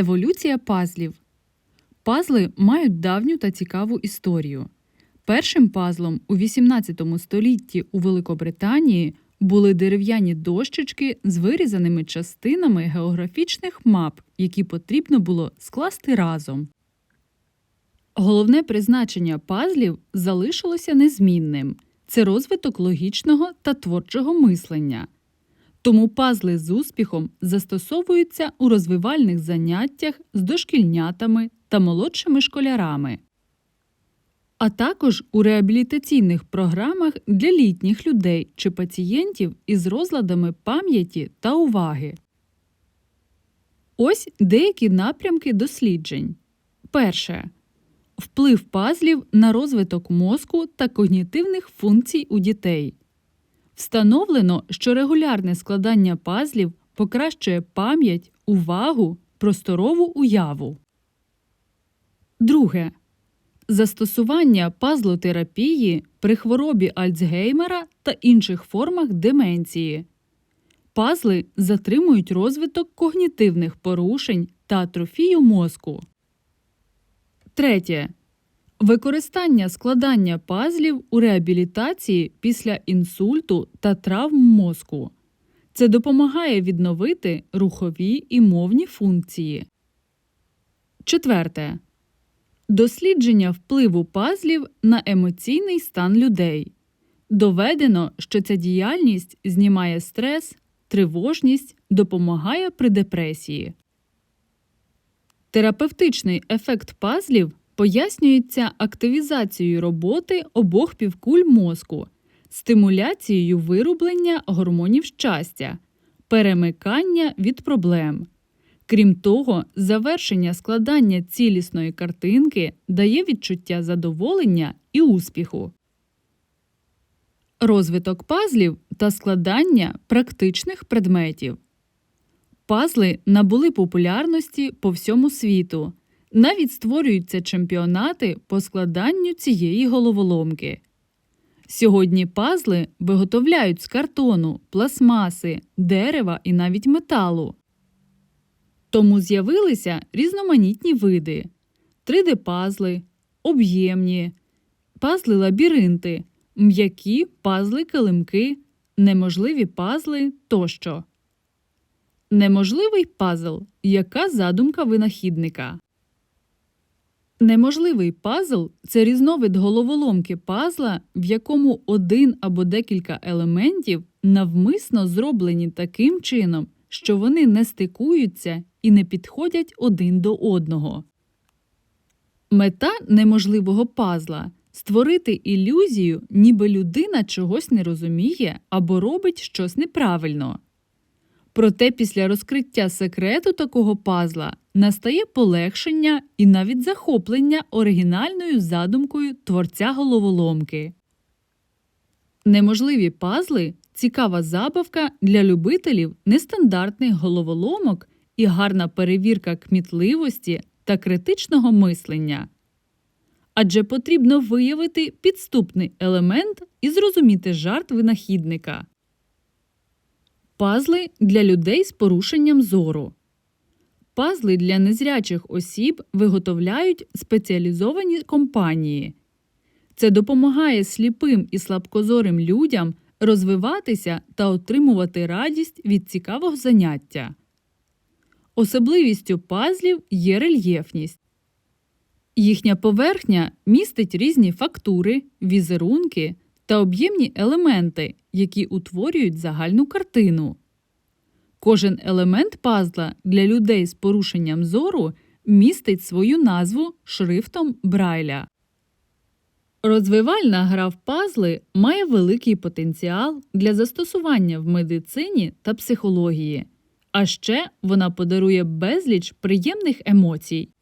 Еволюція пазлів. Пазли мають давню та цікаву історію. Першим пазлом у XVIII столітті у Великобританії були дерев'яні дощечки з вирізаними частинами географічних мап, які потрібно було скласти разом. Головне призначення пазлів залишилося незмінним це розвиток логічного та творчого мислення. Тому пазли з успіхом застосовуються у розвивальних заняттях з дошкільнятами та молодшими школярами, а також у реабілітаційних програмах для літніх людей чи пацієнтів із розладами пам'яті та уваги. Ось деякі напрямки досліджень. Перше. Вплив пазлів на розвиток мозку та когнітивних функцій у дітей. Встановлено, що регулярне складання пазлів покращує пам'ять, увагу, просторову уяву. Друге. Застосування пазлотерапії при хворобі Альцгеймера та інших формах деменції. Пазли затримують розвиток когнітивних порушень та атрофію мозку. Третє. Використання складання пазлів у реабілітації після інсульту та травм мозку. Це допомагає відновити рухові і мовні функції. Четверте. Дослідження впливу пазлів на емоційний стан людей. Доведено, що ця діяльність знімає стрес, тривожність, допомагає при депресії. Терапевтичний ефект пазлів пояснюється активізацією роботи обох півкуль мозку, стимуляцією вироблення гормонів щастя, перемикання від проблем. Крім того, завершення складання цілісної картинки дає відчуття задоволення і успіху. Розвиток пазлів та складання практичних предметів. Пазли набули популярності по всьому світу. Навіть створюються чемпіонати по складанню цієї головоломки. Сьогодні пазли виготовляють з картону, пластмаси, дерева і навіть металу. Тому з'явилися різноманітні види: 3D-пазли, об'ємні, пазли-лабіринти, м'які пазли-килимки, неможливі пазли тощо. Неможливий пазл яка задумка винахідника. Неможливий пазл це різновид головоломки пазла, в якому один або декілька елементів навмисно зроблені таким чином, що вони не стикуються і не підходять один до одного. Мета неможливого пазла створити ілюзію, ніби людина чогось не розуміє або робить щось неправильно. Проте після розкриття секрету такого пазла настає полегшення і навіть захоплення оригінальною задумкою творця головоломки. Неможливі пазли цікава забавка для любителів нестандартних головоломок і гарна перевірка кмітливості та критичного мислення. Адже потрібно виявити підступний елемент і зрозуміти жарт винахідника. Пазли для людей з порушенням зору. Пазли для незрячих осіб виготовляють спеціалізовані компанії. Це допомагає сліпим і слабкозорим людям розвиватися та отримувати радість від цікавого заняття. Особливістю пазлів є рельєфність. Їхня поверхня містить різні фактури, візерунки та об'ємні елементи, які утворюють загальну картину. Кожен елемент пазла для людей з порушенням зору містить свою назву шрифтом Брайля. Розвивальна гра в пазли має великий потенціал для застосування в медицині та психології, а ще вона подарує безліч приємних емоцій.